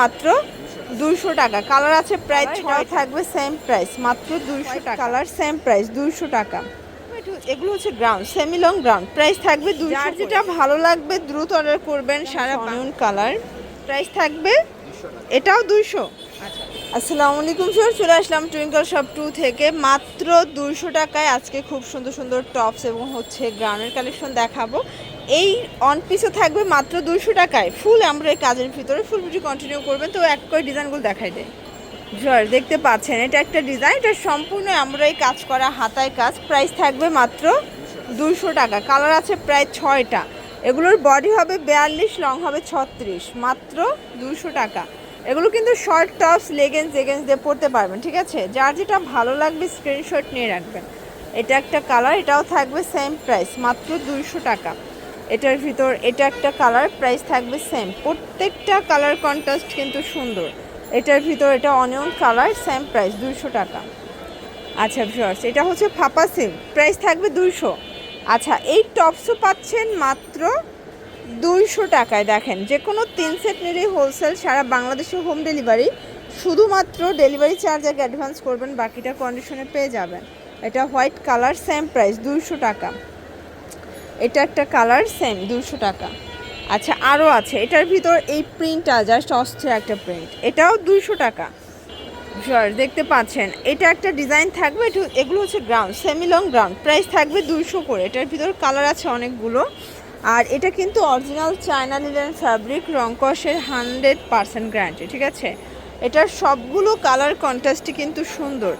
মাত্র দুইশো টাকা। কালার আছে প্রায় ছয় থাকবে সেম প্রাইস মাত্র দুইশো টাকা। কালার সেম প্রাইস দুইশো টাকা। এগুলো হচ্ছে ground semi long ground price থাকবে দুইশো যেটা ভালো লাগবে দ্রুত অর্ডার করবেন সারা বানুন কালার প্রাইস থাকবে এটাও দুইশো। আসসালামু আলাইকুম স্যার চলে আসলাম টুইঙ্কল শপ টু থেকে। মাত্র দুইশো টাকায় আজকে খুব সুন্দর সুন্দর টপস এবং হচ্ছে গ্রাউন্ডের কালেকশন দেখাবো। এই অন পিসও থাকবে মাত্র দুইশো টাকায়। ফুল আমরা এই কাজের ভিতরে ফুল ভিডিও কন্টিনিউ করবেন তো এক করে ডিজাইনগুলো দেখাই দেয় জর দেখতে পাচ্ছেন, এটা একটা ডিজাইন এটা সম্পূর্ণ আমরা এই কাজ করা, হাতায় কাজ। প্রাইস থাকবে মাত্র দুইশো টাকা। কালার আছে প্রায় ছয়টা। এগুলোর বডি হবে বিয়াল্লিশ লং হবে ছত্রিশ। মাত্র দুশো টাকা। এগুলো কিন্তু শর্ট টপস লেগেন্স এগেন্স দিয়ে পরতে পারবেন, ঠিক আছে? যার যেটা ভালো লাগবে স্ক্রিনশট নিয়ে রাখবেন। এটা একটা কালার এটাও থাকবে সেম প্রাইস মাত্র দুইশো টাকা। এটার ভিতর, এটা একটা কালার প্রাইস থাকবে সেম প্রত্যেকটা কালার কন্ট্রাস্ট কিন্তু সুন্দর। এটার ভিতর এটা অনিয়ন কালার সেম প্রাইস দুইশো টাকা। আচ্ছা ভিউয়ার্স এটা হচ্ছে ফাপা সিল্ক প্রাইস থাকবে দুইশো। আচ্ছা এই টপসও পাচ্ছেন মাত্র দুইশো টাকায়। দেখেন যে কোনো তিন সেট নিলেই হোলসেল সারা বাংলাদেশে হোম ডেলিভারি শুধুমাত্র ডেলিভারি চার্জ আগে অ্যাডভান্স করবেন, বাকিটা কন্ডিশনে পেয়ে যাবেন। এটা হোয়াইট কালার সেম প্রাইস দুইশো টাকা। এটা একটা কালার সেম দুশো টাকা। আচ্ছা আরও আছে। এটার ভিতর এই প্রিন্টটা জাস্ট অস্থির একটা প্রিন্ট এটাও দুইশো টাকা। শিওর দেখতে পাচ্ছেন। এটা একটা ডিজাইন থাকবে একটু এগুলো হচ্ছে ground semi long ground price থাকবে দুইশো করে। এটার ভিতর কালার আছে অনেকগুলো। আর এটা কিন্তু অরিজিনাল চায়না লিলেন ফ্যাব্রিক রংকসের হান্ড্রেড পার্সেন্ট গ্যারান্টি ঠিক আছে? এটার সবগুলো কালার কন্ট্রাস্টই কিন্তু সুন্দর।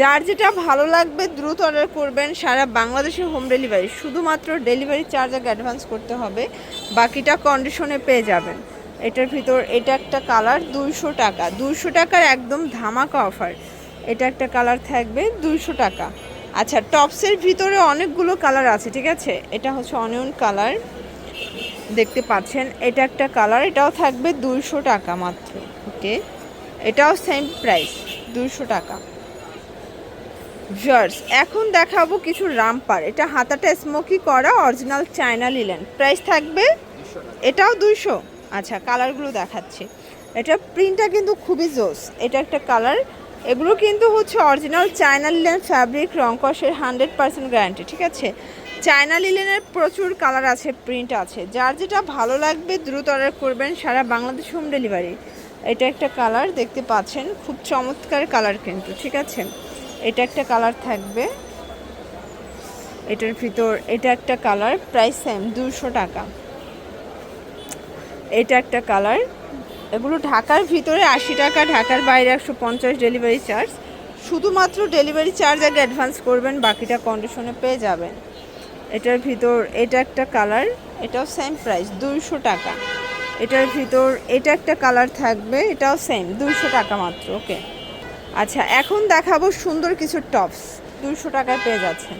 যার যেটা ভালো লাগবে দ্রুত অর্ডার করবেন সারা বাংলাদেশে হোম ডেলিভারি। শুধুমাত্র ডেলিভারি চার্জ আগে অ্যাডভান্স করতে হবে, বাকিটা কন্ডিশনে পেয়ে যাবেন। এটার ভিতর, এটা একটা কালার দুইশো টাকা। দুইশো টাকার একদম ধামাকা অফার এটা একটা কালার থাকবে দুইশো টাকা। আচ্ছা টপসের ভিতরে অনেকগুলো কালার আছে, ঠিক আছে? এটা হচ্ছে অনিয়ন কালার দেখতে পাচ্ছেন, এটা একটা কালার এটাও থাকবে দুইশো টাকা মাত্র। ওকে এটাও সেম প্রাইস দুইশো টাকা। জার্স এখন দেখাবো কিছু রামপার। এটা হাতাটা স্মোকি করা অরিজিনাল চায়না লিলেন। প্রাইস থাকবে এটাও দুইশো। আচ্ছা কালারগুলো দেখাচ্ছি। এটা প্রিন্টটা কিন্তু খুবই জোস। এটা একটা কালার। এগুলো কিন্তু হচ্ছে অরিজিনাল চায়না লিলেন ফ্যাব্রিক রংকসের হান্ড্রেড পার্সেন্ট গ্যারান্টি, ঠিক আছে? চায়না লিলেনের প্রচুর কালার আছে, প্রিন্ট আছে। যার যেটা ভালো লাগবে দ্রুত অর্ডার করবেন সারা বাংলাদেশ হোম ডেলিভারি। এটা একটা কালার, দেখতে পাচ্ছেন? খুব চমৎকার কালার কিন্তু, ঠিক আছে? এটা একটা কালার থাকবে। এটার ভিতর, এটা একটা কালার, প্রাইস সেম দুশো টাকা। এটা একটা কালার। এগুলো ঢাকার ভিতরে আশি টাকা, ঢাকার বাইরে একশো পঞ্চাশ ডেলিভারি চার্জ শুধুমাত্র ডেলিভারি চার্জ আগে অ্যাডভান্স করবেন, বাকিটা কন্ডিশনে পেয়ে যাবেন। এটার ভিতর, এটা একটা কালার, এটাও সেম প্রাইস দুইশো টাকা। এটার ভিতর, এটা একটা কালার থাকবে, এটাও সেম দুইশো টাকা মাত্র ওকে আচ্ছা এখন দেখাবো সুন্দর কিছু টপস দুশো টাকায় পেয়ে যাচ্ছেন।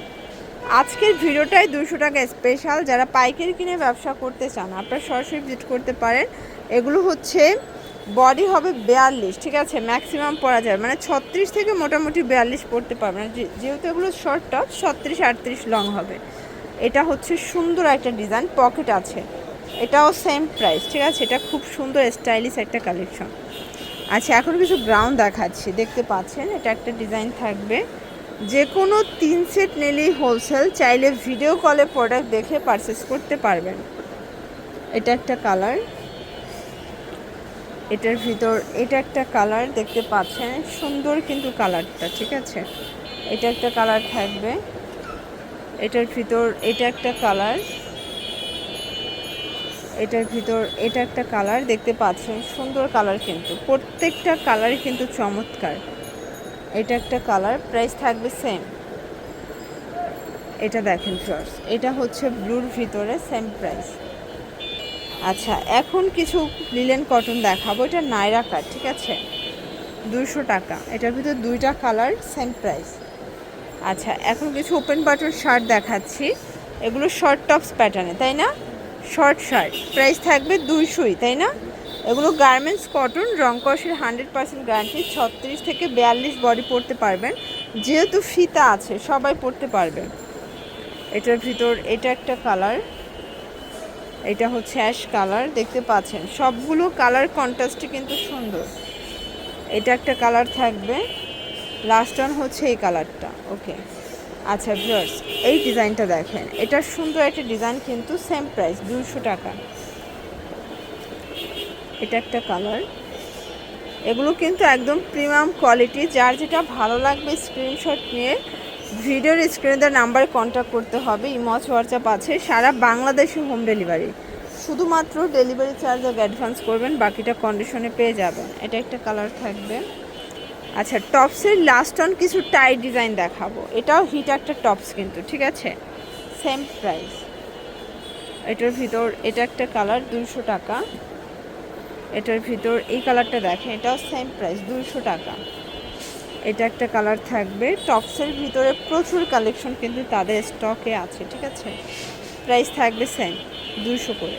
আজকের ভিডিওটাই দুশো টাকা স্পেশাল যারা পাইকারি কিনে ব্যবসা করতে চান, আপনারা সরাসরি ভিজিট করতে পারেন। এগুলো হচ্ছে বডি হবে বিয়াল্লিশ, ঠিক আছে? ম্যাক্সিমাম পরা যায়। মানে ছত্রিশ থেকে মোটামুটি বিয়াল্লিশ পড়তে পারবেন। আর যে- যেহেতু এগুলো শর্ট টপ ছত্রিশ, আটত্রিশ লং হবে। এটা হচ্ছে সুন্দর একটা ডিজাইন পকেট আছে। এটাও সেম প্রাইস ঠিক আছে? এটা খুব সুন্দর স্টাইলিশ একটা কালেকশন আচ্ছা এখন কিছু গ্রাউন্ড দেখাচ্ছি। দেখতে পাচ্ছেন, এটা একটা ডিজাইন থাকবে। যে কোনো তিন সেট নিলেই হোলসেল চাইলে ভিডিও কলে প্রোডাক্ট দেখে পারচেস করতে পারবেন। এটা একটা কালার এটার ভিতর, এটা একটা কালার দেখতে পাচ্ছেন, সুন্দর কিন্তু কালারটা ঠিক আছে? এটা একটা কালার থাকবে। এটার ভিতর, এটা একটা কালার এটার ভিতর, এটা একটা কালার দেখতে পাচ্ছেন, সুন্দর কালার কিন্তু। প্রত্যেকটা কালারই কিন্তু চমৎকার। এটা একটা কালার, প্রাইস থাকবে সেম এটা দেখেন ফ্রস এটা হচ্ছে ব্লুর ভিতরে সেম প্রাইস আচ্ছা এখন কিছু লিলেন কটন দেখাবো। এটা নাইরা কাট ঠিক আছে? দুশো টাকা। এটার ভিতর দুইটা কালার সেম প্রাইস আচ্ছা এখন কিছু ওপেন বাটন শার্ট দেখাচ্ছি। এগুলো শর্ট টপস প্যাটার্নে তাই না? Short shirt. প্রাইস থাকবে দুইশোই, তাই না? এগুলো গার্মেন্টস কটন রংকসের হান্ড্রেড পার্সেন্ট গ্যারান্টি ছত্রিশ থেকে বিয়াল্লিশ বডি পরতে পারবেন। যেহেতু ফিতা আছে, সবাই পরতে পারবেন এটার ভিতর, এটা একটা কালার এটা হচ্ছে অ্যাশ কালার দেখতে পাচ্ছেন। সবগুলো কালার কন্ট্রাস্টে কিন্তু সুন্দর। এটা একটা কালার থাকবে। লাস্ট ওয়ান হচ্ছে এই কালারটা ওকে আচ্ছা ভিউয়ার্স এই ডিজাইনটা দেখেন। এটা সুন্দর একটা ডিজাইন, কিন্তু সেম প্রাইস দুশো টাকা। এটা একটা কালার এগুলো কিন্তু একদম প্রিমিয়াম কোয়ালিটি যার যেটা ভালো লাগবে স্ক্রিনশট নিয়ে ভিডিওর স্ক্রিনে দেওয়ার নাম্বারে কন্ট্যাক্ট করতে হবে। ইমচ হোয়াটসঅ্যাপ আছে। সারা বাংলাদেশে হোম ডেলিভারি শুধুমাত্র ডেলিভারি চার্জ অ্যাডভান্স করবেন, বাকিটা কন্ডিশনে পেয়ে যাবেন। এটা একটা কালার থাকবে। আচ্ছা টপসের লাস্ট অন কিছু টাই ডিজাইন দেখাবো। এটাও হিট একটা টপস কিন্তু, ঠিক আছে? সেম প্রাইস এটার ভিতর, এটা একটা কালার দুশো টাকা। এটার ভিতর এই কালারটা দেখেন, এটাও সেম প্রাইস দুশো টাকা। এটা একটা কালার থাকবে। টপসের ভিতরে প্রচুর কালেকশন কিন্তু তাদের স্টকে আছে, ঠিক আছে? প্রাইস থাকবে সেম দুশো করে।